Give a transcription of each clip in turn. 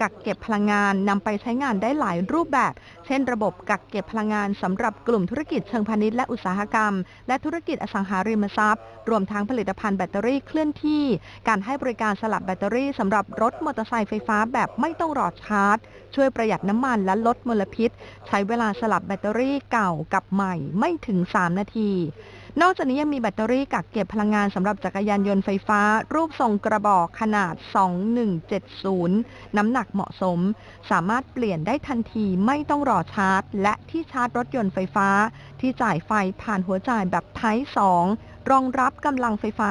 กักเก็บพลังงานนำไปใช้งานได้หลายรูปแบบ เช่น ระบบกักเก็บพลังงานสำหรับกลุ่มธุรกิจเชิงพาณิชย์และอุตสาหกรรม และธุรกิจอสังหาริมทรัพย์ รวมทั้งผลิตภัณฑ์แบตเตอรี่เคลื่อนที่ การให้บริการสลับแบตเตอรี่สำหรับรถมอเตอร์ไซค์ไฟฟ้าแบบไม่ต้องรอชาร์จ ช่วยประหยัดน้ำมันและลดมลพิษ ใช้เวลาสลับแบตเตอรี่เก่ากับใหม่ไม่ถึง 3 นาทีนอกจากนี้ยังมีแบตเตอรี่กักเก็บพลังงานสำหรับจักรยานยนต์ไฟฟ้า รูปทรงกระบอกขนาด 2170 น้ำหนักเหมาะสม สามารถเปลี่ยนได้ทันทีไม่ต้องรอชาร์จ และที่ชาร์จรถยนต์ไฟฟ้า ที่จ่ายไฟผ่านหัวจ่ายแบบ Type 2 รองรับกำลังไฟฟ้า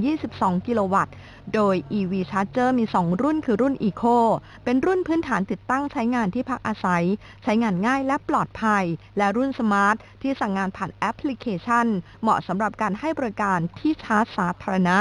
7-22 กิโลวัตต์ โดย EV Charger มี 2 รุ่นคือรุ่น Eco เป็นรุ่นพื้นฐานติดตั้งใช้งานที่พักอาศัย ใช้งานง่ายและปลอดภัย และรุ่น Smart ที่สั่งงานผ่านแอปพลิเคชัน เหมาะสำหรับการให้บริการที่ชาร์จสาธารณะ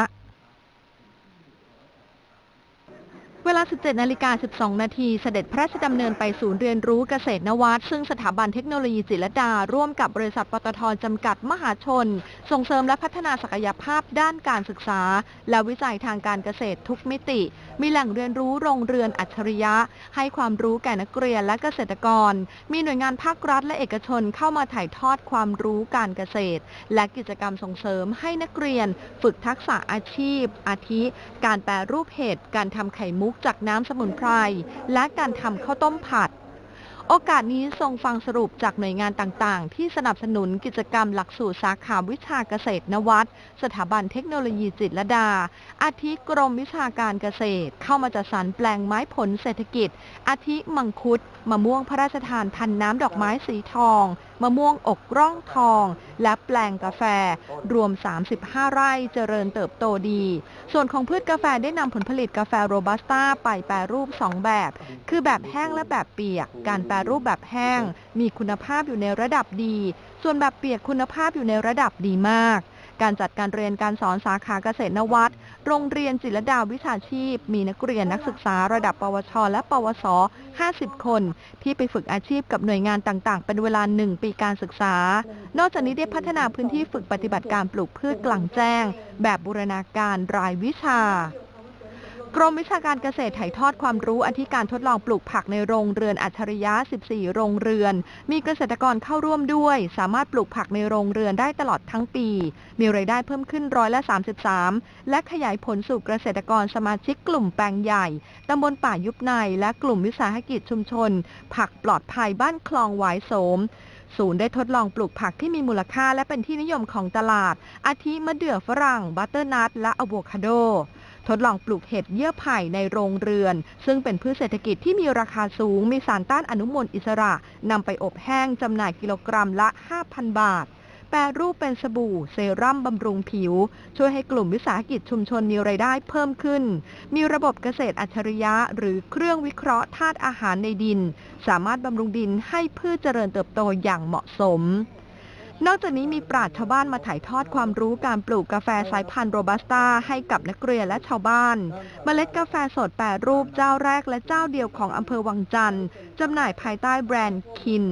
เวลา 17 นาฬิกา 12 นาทีเสด็จพระราชดำเนินไปศูนย์เรียนรู้เกษตรนวัตซึ่งสถาบันเทคโนโลยีจิรดา ร่วมกับบริษัทปตทจำกัดมหาชน ส่งเสริมและพัฒนาศักยภาพด้านการศึกษา และวิจัยทางการเกษตรทุกมิติ มีแหล่งเรียนรู้โรงเรือนอัจฉริยะ ให้ความรู้แก่นักเรียนและเกษตรกร มีหน่วยงานภาครัฐและเอกชนเข้ามาถ่ายทอดความรู้การเกษตร และกิจกรรมส่งเสริมให้นักเรียน ฝึกทักษะอาชีพ อาทิ การแปรรูปเห็ดการทำไข่มุกจากน้ำสมุนไพร และการทำข้าวต้มผัด โอกาสนี้ทรงฟังสรุปจากหน่วยงานต่างๆ ที่สนับสนุนกิจกรรมหลักสูตรสาขาวิชาเกษตรนวัตสถาบันเทคโนโลยีจิตรลดา อาทิกรมวิชาการเกษตร เข้ามาจัดสรรแปลงไม้ผลเศรษฐกิจ อาทิมังคุดมะม่วงพระราชทานพันน้ำดอกไม้สีทอง มะม่วงอกร่องทอง และแปลงกาแฟ รวม 35 ไร่เจริญเติบโตดี ส่วนของพืชกาแฟได้นำผลผลิตกาแฟโรบัสต้าไปแปรรูป 2 แบบ คือแบบแห้งและแบบเปียก การแปรรูปแบบแห้ง มีคุณภาพอยู่ในระดับดี ส่วนแบบเปียกคุณภาพอยู่ในระดับดีมาก การจัดการเรียนการสอนสาขาเกษตรนวัตโรงเรียนจิรดาวิชาชีพ มีนักเรียนนักศึกษาระดับปวช และปวส 50 คน ที่ไปฝึกอาชีพกับหน่วยงานต่างๆ เป็นเวลา 1 ปีการศึกษา นอกจากนี้ได้พัฒนาพื้นที่ฝึกปฏิบัติการปลูกพืชกลางแจ้ง แบบบูรณาการรายวิชา กรมวิชาการเกษตรถ่ายทอดความรู้อธิการทดลองปลูกผักในโรงเรือนอัจฉริยะ 14 โรงเรือน มีเกษตรกรเข้าร่วมด้วย สามารถปลูกผักในโรงเรือนได้ตลอดทั้งปี มีรายได้เพิ่มขึ้นร้อยละ 33 และขยายผลสู่เกษตรกรสมาชิกกลุ่มแปลงใหญ่ ตำบลป่ายุบใน และกลุ่มวิสาหกิจชุมชน ผักปลอดภัยบ้านคลองหวายโสมศูนย์ได้ทดลองปลูกผักที่มีมูลค่าและเป็นที่นิยมของตลาด อาทิมะเดื่อฝรั่ง บัตเตอร์นัท และอะโวคาโด ทดลองปลูกเห็ดเยื่อไผ่ในโรงเรือน ซึ่งเป็นพืชเศรษฐกิจที่มีราคาสูง มีสารต้านอนุมูลอิสระนำไปอบแห้งจำหน่ายกิโลกรัมละ 5,000 บาท แปรรูปเป็นสบู่ เซรั่มบำรุงผิว ช่วยให้กลุ่มวิสาหกิจชุมชนมีรายได้เพิ่มขึ้น มีระบบเกษตรอัจฉริยะ หรือเครื่องวิเคราะห์ธาตุอาหารในดิน สามารถบำรุงดินให้พืชเจริญเติบโตอย่างเหมาะสม นอกจากนี้มีปราชญ์ชาวบ้านมาถ่ายทอดความรู้การปลูกกาแฟสายพันธุ์โรบัสต้าให้กับนักเรียนและชาวบ้าน เมล็ดกาแฟสดแปรรูปเจ้าแรกและเจ้าเดียวของอำเภอวังจันทร์จำหน่ายภายใต้แบรนด์คิน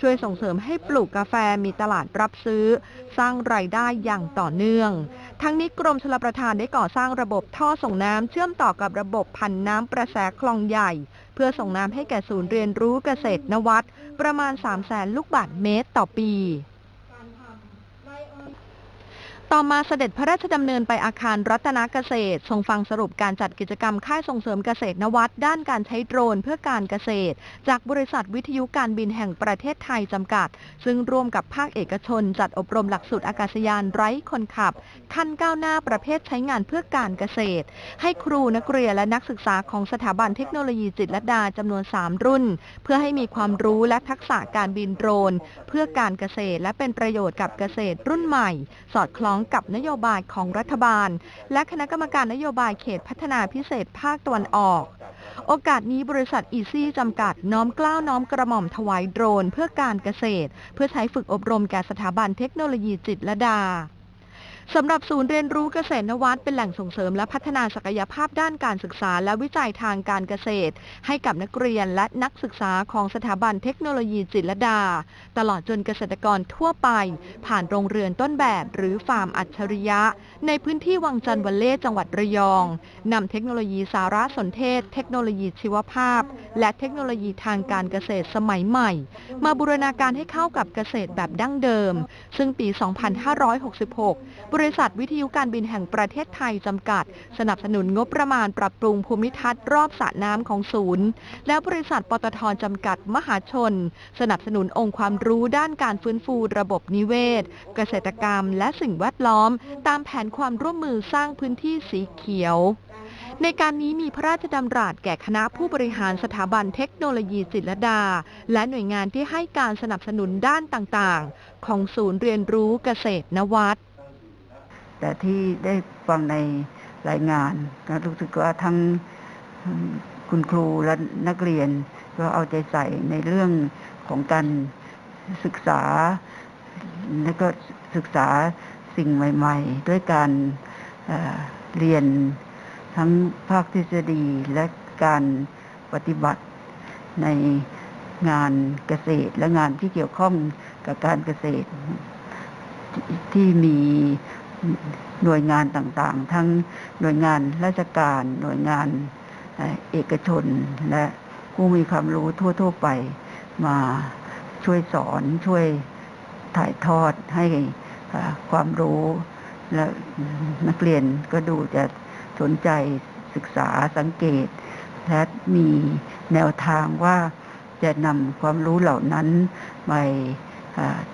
ช่วยส่งเสริมให้ปลูกกาแฟมีตลาดรับซื้อ สร้างรายได้อย่างต่อเนื่อง ทั้งนี้กรมชลประทานได้ก่อสร้างระบบท่อส่งน้ำเชื่อมต่อกับระบบพันน้ำประแสคลองใหญ่ เพื่อส่งน้ำให้แก่ศูนย์เรียนรู้เกษตรนวัตประมาณ 3 0 0แสนลูกบาศก์เมตรต่อปี ต่อมาเสด็จพระราชดำเนินไปอาคารรัตนเกษตร ทรงฟังสรุปการจัดกิจกรรมค่ายส่งเสริมเกษตรนวัตด้านการใช้โดรนเพื่อการเกษตร จากบริษัทวิทยุการบินแห่งประเทศไทยจำกัด ซึ่งร่วมกับภาคเอกชน จัดอบรมหลักสูตรอากาศยานไร้คนขับ ขั้นก้าวหน้าประเภทใช้งานเพื่อการเกษตร ให้ครูนักเรียนและนักศึกษาของสถาบันเทคโนโลยีจิตรลดาจำนวน 3 รุ่น เพื่อให้มีความรู้และทักษะการบินโดรน เพื่อการเกษตร และเป็นประโยชน์กับเกษตรรุ่นใหม่ สอดคล้องกับนโยบายของรัฐบาล และคณะกรรมการนโยบายเขตพัฒนาพิเศษภาคตะวันออก โอกาสนี้บริษัทอีซี่จำกัดน้อมกล้าวน้อมกระหม่อมถวายโดรนเพื่อการเกษตร เพื่อใช้ฝึกอบรมแก่สถาบันเทคโนโลยีจิตรลดา สำหรับศูนย์เรียนรู้เกษตรนวัตเป็นแหล่งส่งเสริมและพัฒนาศักยภาพด้านการศึกษาและวิจัยทางการเกษตร ให้กับนักเรียนและนักศึกษาของสถาบันเทคโนโลยีจิตรดา ตลอดจนเกษตรกรทั่วไป ผ่านโรงเรือนต้นแบบหรือฟาร์มอัจฉริยะ ในพื้นที่วังจันทร์วัลเล่จังหวัดระยองนำเทคโนโลยีสารสนเทศ เทคโนโลยีชีวภาพ และเทคโนโลยีทางการเกษตรสมัยใหม่ มาบูรณาการให้เข้ากับเกษตรแบบดั้งเดิม ซึ่งปี 2566ริษัทวิทยุการบินแห่งประเทศไทยจำกัด สนับสนุนงบประมาณปรับปรุงภูมิทัศน์รอบสระน้ำของศูนย์ แล้วบริษัทปตทจำกัดมหาชน สนับสนุนองค์ความรู้ด้านการฟื้นฟูระบบนิเวศ เกษตรกรรม และสิ่งแวดล้อม ตามแผนความร่วมมือสร้างพื้นที่สีเขียวในการนี้มีพระราชดำรัสแก่คณะผู้บริหารสถาบันเทคโนโลยีจิตรดา และหน่วยงานที่ให้การสนับสนุนด้านต่างๆ ของศูนย์เรียนรู้เกษตรนวัต แต่ที่ได้ฟังในรายงานก็รู้สึกว่าทั้งคุณครูและนักเรียน ก็เอาใจใส่ในเรื่องของการศึกษา และก็ศึกษาสิ่งใหม่ ๆ ด้วยการเเรียนทั้งภาคทฤษฎีและการปฏิบัติในงานเกษตรและงานที่เกี่ยวข้องกับการเกษตรที่มี หน่วยงานต่างๆ ทั้งหน่วยงานราชการ หน่วยงานเอกชน และผู้มีความรู้ทั่ว ๆ ไปมาช่วยสอนช่วยถ่ายทอดให้ความรู้ และนักเรียนก็ดูจะสนใจศึกษาสังเกต และมีแนวทางว่าจะนำความรู้เหล่านั้นไป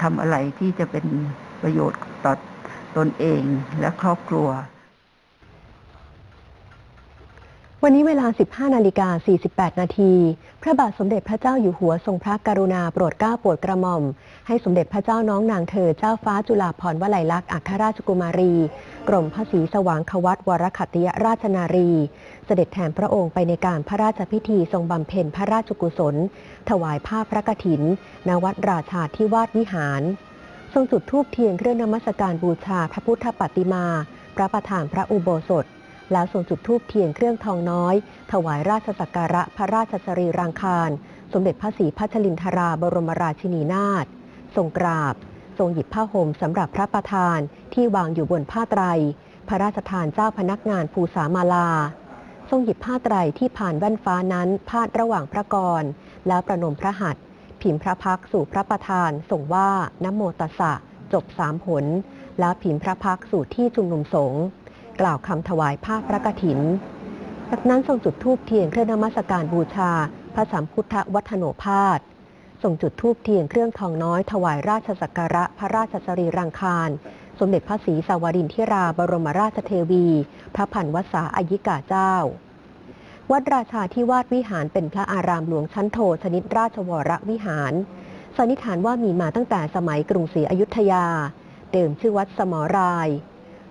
ทำอะไรที่จะเป็นประโยชน์ต่อ ตนเองและครอบครัว วันนี้เวลา 15 นาฬิกา 48 นาที พระบาทสมเด็จพระเจ้าอยู่หัวทรงพระกรุณาโปรดเกล้าโปรดกระหม่อม ให้สมเด็จพระเจ้าน้องนางเธอเจ้าฟ้าจุฬาภรณ์วลัยลักษณ์อัครราชกุมารี กรมพระศรีสว่างควัตวรคัตติยราชนารี เสด็จแทนพระองค์ไปในการพระราชพิธีทรงบำเพ็ญพระราชกุศล ถวายผ้าพระกฐิน ณ วัดราชาธิวาสวิหาร ทรงจุดธูปเทียนเครื่องนมัสการบูชาพระพุทธปฏิมา พระประธานพระอุโบสถ แล้วทรงจุดธูปเทียนเครื่องทองน้อย ถวายราชสักการะพระราชสรีรางคาร สมเด็จพระศรีพัชรินทราบรมราชินีนาถทรงกราบ ทรงหยิบผ้าห่มสำหรับพระประธานที่วางอยู่บนผ้าไตร พระราชทานเจ้าพนักงานภูสามาลา ทรงหยิบผ้าไตรที่ผ่านแว่นฟ้านั้นพาดระหว่างพระกร แล้วประนมพระหัตถ์ พิมพ์พระพักสู่พระประธานส่งว่านโมตัสสะจบสามผล แล้วพิมพ์พระพักสู่ที่ชุมนุมสงฆ์กล่าวคำถวายผ้าพระกฐิน จากนั้นทรงจุดธูปเทียนเครื่องนมัสการบูชา พระสัมพุทธวัฒโนภาสทรงจุดธูปเทียนเครื่องทองน้อยถวายราชสักการะพระราชสรีรังคารสมเด็จพระศรีสาวรินทิราบรมราชเทวี พระพันวษาอายิกาเจ้า วัดราชาที่วาดวิหารเป็นพระอารามหลวงชั้นโทชนิดราชวรวิหาร สันนิษฐานว่ามีมาตั้งแต่สมัยกรุงศรีอยุธยา เดิมชื่อวัดสมราย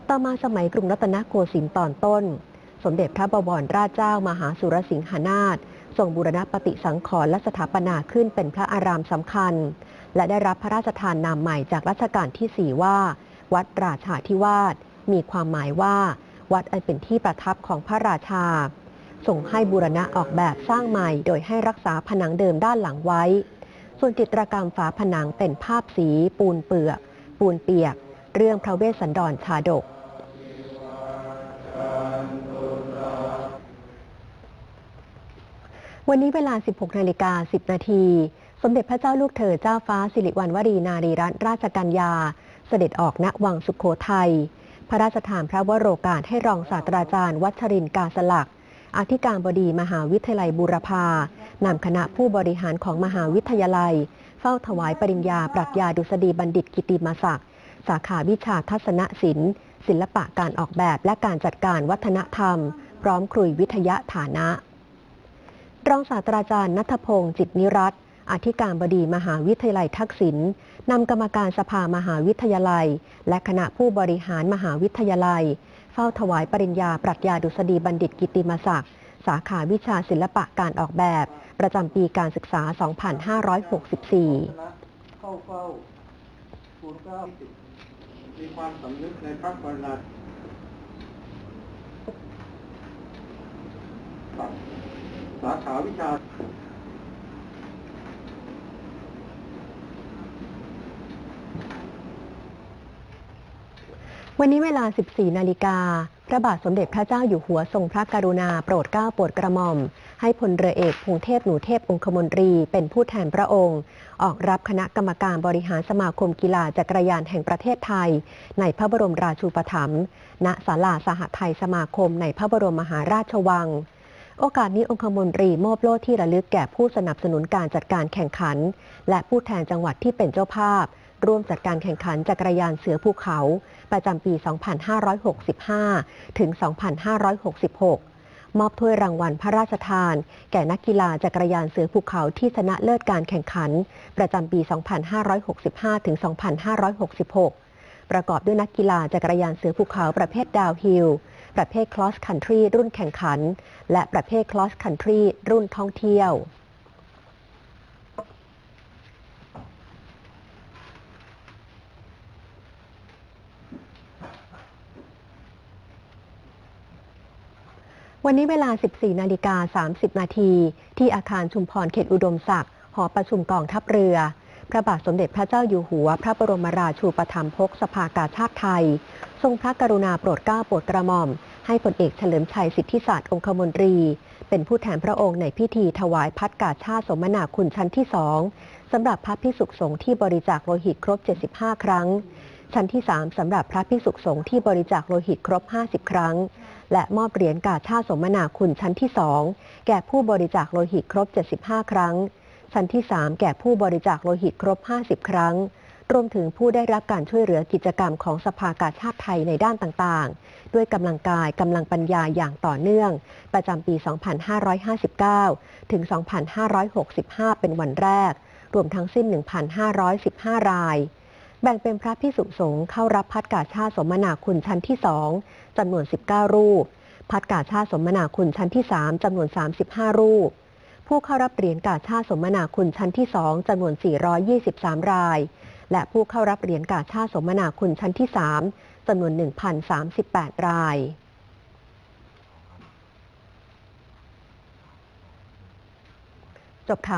ต่อมาสมัยกรุงรัตนโกสินทร์ตอนต้น สมเด็จพระบวรราชเจ้ามหาสุรสิงหนาถทรงบูรณปฏิสังขรณ์และสถาปนาขึ้นเป็นพระอารามสำคัญ และได้รับพระราชทานนามใหม่จากรัชกาลที่ 4 ว่า วัดราชาธิวาสมีความหมายว่า วัดอันเป็นที่ประทับของพระราชา ส่งให้บูรณะออกแบบสร้างใหม่ โดยให้รักษาผนังเดิมด้านหลังไว้ ส่วนจิตรกรรมฝาผนังเป็นภาพสี ปูนเปลือก ปูนเปียก เรื่องพระเวสสันดรชาดกวันนี้เวลา 16 นาฬิกา 10 นาที สมเด็จพระเจ้าลูกเธอเจ้าฟ้าสิริวัณวรีนารีรัตนราชกัญญา เสด็จออกณวังสุขโขทัย พระราชทานพระวโรกาสให้รองศาสตราจารย์ วัชรินทร์กาสลัก อธิการบดีมหาวิทยาลัยบูรพานำคณะผู้บริหารของมหาวิทยาลัย เฝ้าถวายปริญญาปรัชญาดุษฎีบัณฑิตกิติมศักดิ์สาขาวิชาทัศนศิลป์ ศิลปะการออกแบบและการจัดการวัฒนธรรม พร้อมครุยวิทยาฐานะ รองศาสตราจารย์นัทพงศ์จิตนิรัตอธิการบดีมหาวิทยาลัยทักษิณนำกรรมการสภามหาวิทยาลัย และคณะผู้บริหารมหาวิทยาลัย เฝ้าถวายปริญญาปรัชญาดุษฎีบัณฑิตกิติมศักดิ์สาขาวิชาศิลปะการออกแบบ ประจำปีการศึกษา 2564เข้าเฝ้าทูลเกล้ามีความสำนึกในพระกรณาสาขาวิชา วันนี้เวลา 14 นาฬิกา พระบาทสมเด็จพระเจ้าอยู่หัวทรงพระกรุณาโปรดเกล้าโปรดกระหม่อม ให้พลเรือเอกพงเทพหนูเทพองคมนตรี เป็นผู้แทนพระองค์ ออกรับคณะกรรมการบริหารสมาคมกีฬาจักรยานแห่งประเทศไทย ในพระบรมราชูปถัมภ์ ณ ศาลาสหไทยสมาคมในพระบรมมหาราชวัง โอกาสนี้องคมนตรีมอบโล่ที่ระลึกแก่ผู้สนับสนุนการจัดการแข่งขัน และผู้แทนจังหวัดที่เป็นเจ้าภาพ ร่วมจัดการแข่งขันจักรยานเสือภูเขา ประจำปี 2565 ถึง 2566 มอบถ้วยรางวัลพระราชทาน แก่นักกีฬาจักรยานเสือภูเขาที่ชนะเลิศการแข่งขัน ประจำปี 2565 ถึง 2566 ประกอบด้วยนักกีฬาจักรยานเสือภูเขาประเภทดาวฮิลประเภทคลอสคันทรีรุ่นแข่งขัน และประเภทคลอสคันทรีรุ่นท่องเที่ยว วันนี้เวลา 14 นาฬิกา 30 นาที ที่อาคารชุมพรเขตอุดมศักดิ์ หอประชุมกองทัพเรือ พระบาทสมเด็จพระเจ้าอยู่หัว พระบรมราชูปถัมภกสภากาชาติไทย ทรงพระกรุณาโปรดเกล้าโปรดกระหม่อม ให้พลเอกเฉลิมชัยสิทธิศาสตร์องคมนตรี เป็นผู้แทนพระองค์ในพิธีถวายพัดกาชาติสมนาคุณชั้นที่สองสำหรับพระพิสุขสงฆ์ที่บริจาคโลหิตครบ 75 ครั้ง ชั้นที่ 3สำหรับพระพิสุสงฆ์ที่บริจาคโลหิตครบ 50 ครั้ง และมอบเหรียญกาชาสมนาคุณชั้นที่ 2 แก่ผู้บริจาคโลหิตครบ 75 ครั้ง ชั้นที่ 3 แก่ผู้บริจาคโลหิตครบ 50 ครั้ง รวมถึงผู้ได้รับการช่วยเหลือกิจกรรมของสภากาชาติไทยในด้านต่างๆ ด้วยกำลังกายกำลังปัญญาอย่างต่อเนื่อง ประจำปี 2559 ถึง 2565 เป็นวันแรก รวมทั้งสิ้น 1,515 ราย แบ่งเป็นพระพิสุสงฆ์เข้ารับพัดกาชาสมนาคุณชั้นที่2จำนวน 19 รูป พัดกาชาสมนาคุณชั้นที่3จำนวน 35 รูป ผู้เข้ารับเหรียญกาชาสมนาคุณชั้นที่2จำนวน 423 ราย และผู้เข้ารับเหรียญกาชาสมนาคุณชั้นที่3จำนวน 1,038 รายจบข่าว